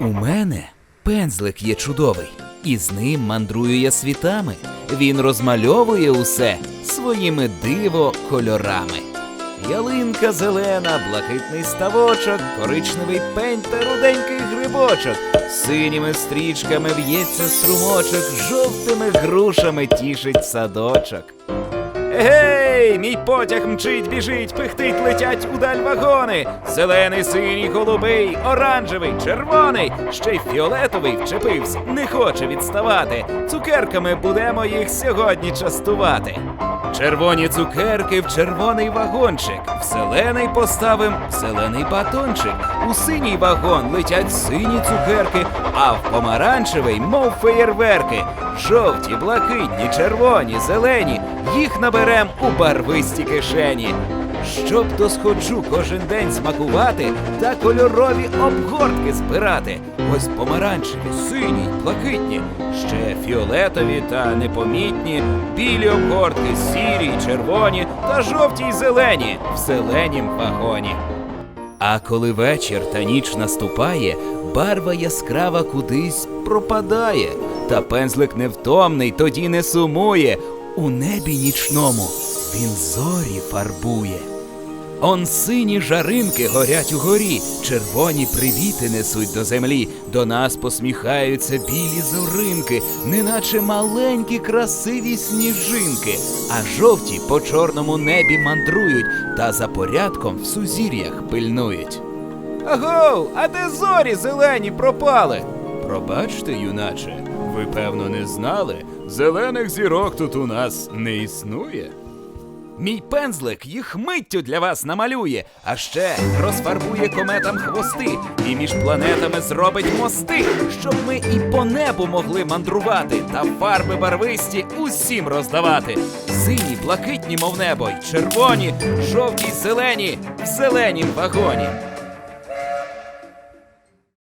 У мене пензлик є чудовий, і з ним мандрую я світами. Він розмальовує усе своїми диво кольорами. Ялинка зелена, блакитний ставочок, коричневий пень та руденький грибочок. Синіми стрічками в'ється струмочок, жовтими грушами тішить садочок. Гей, мій потяг мчить, біжить, пихтить, летять удаль вагони. Зелений, синій, голубий, оранжевий, червоний, ще й фіолетовий вчепився, не хоче відставати. Цукерками будемо їх сьогодні частувати. Червоні цукерки в червоний вагончик, в зелений поставим зелений батончик. У синій вагон летять сині цукерки, а в помаранчевий, мов феєрверки. Жовті, блакитні, червоні, зелені, їх наберем у барвисті кишені. Щоб досходжу кожен день смакувати та кольорові обгортки збирати. Ось помаранчеві, сині, блакитні, ще фіолетові та непомітні, білі обгортки, сірі, червоні та жовті й зелені в зеленім вагоні. А коли вечір та ніч наступає, барва яскрава кудись пропадає, та пензлик невтомний тоді не сумує. У небі нічному він зорі фарбує. Он сині жаринки горять угорі, червоні привіти несуть до землі, до нас посміхаються білі зоринки, неначе маленькі красиві сніжинки, а жовті по чорному небі мандрують та за порядком в сузір'ях пильнують. Агов, а де зорі зелені пропали? Пробачте, юначе, ви певно не знали, зелених зірок тут у нас не існує. Мій пензлик їх миттю для вас намалює, а ще розфарбує кометам хвости і між планетами зробить мости, щоб ми і по небу могли мандрувати та фарби барвисті усім роздавати. Сині, блакитні, мов небо, й червоні, жовті й зелені в зеленім вагоні.